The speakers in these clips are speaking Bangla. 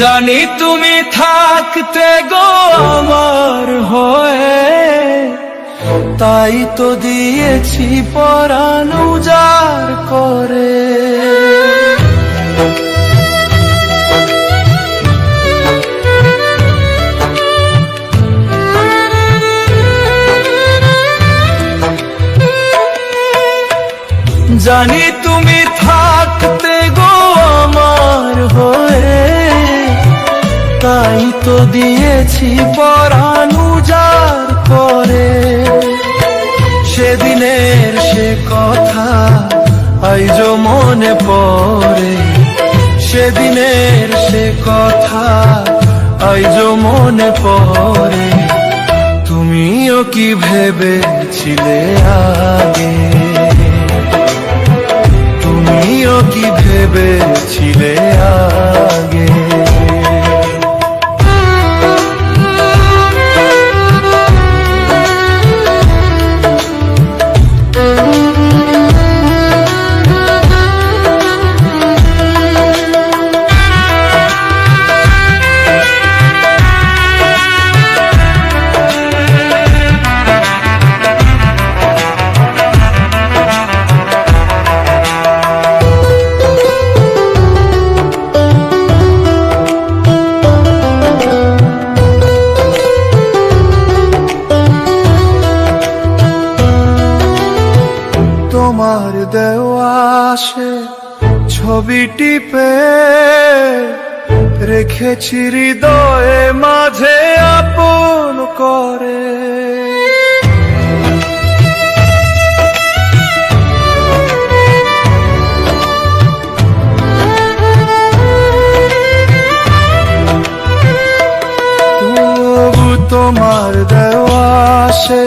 জানি তুমি থাকতে গো আমার হয়ে। তাই তো দিয়েছি পরাণ উজাড় করে। জানি তুমি তাই তো দিয়েছি পরাণ উজাড় করে। সেদিনের সে কথা আইজ মনে পড়ে। সেদিনের সে কথা আইজ মনে পড়ে। তুমিও কি ভেবেছিলে আগে তোমার দেওয়া ছবিটি পে রেখেছি হৃদয়ে মাঝে আপন করে। তোমার দেওয়া সে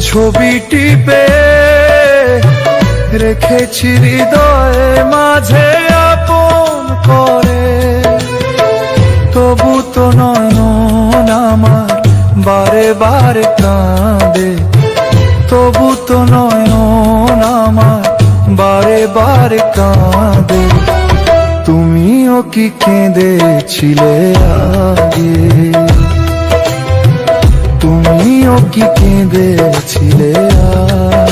ছবিটি পে রেখেছি হৃদয়ে মাঝে আপন করে। তবু তো নয়ন আমার বারে বারে কাঁদে। তবু তো নয়ন আমার বারে বারে কাঁদে। তুমিও কি কেঁদেছিলে আগে? তুমিও কি কেঁদেছিলে আগে?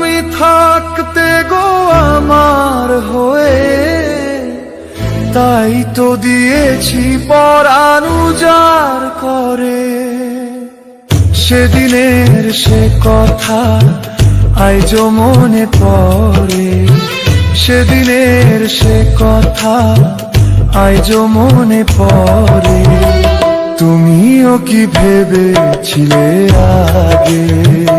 তুমি থাকতে গো আমার হয়ে। তাই তো দিয়েছি পরাণ উজাড় করে। সেদিনের সে কথা আইজ মনে পড়ে। সেদিনের সে কথা আইজ মনে পড়ে। তুমিও কি ভেবেছিলে আগে?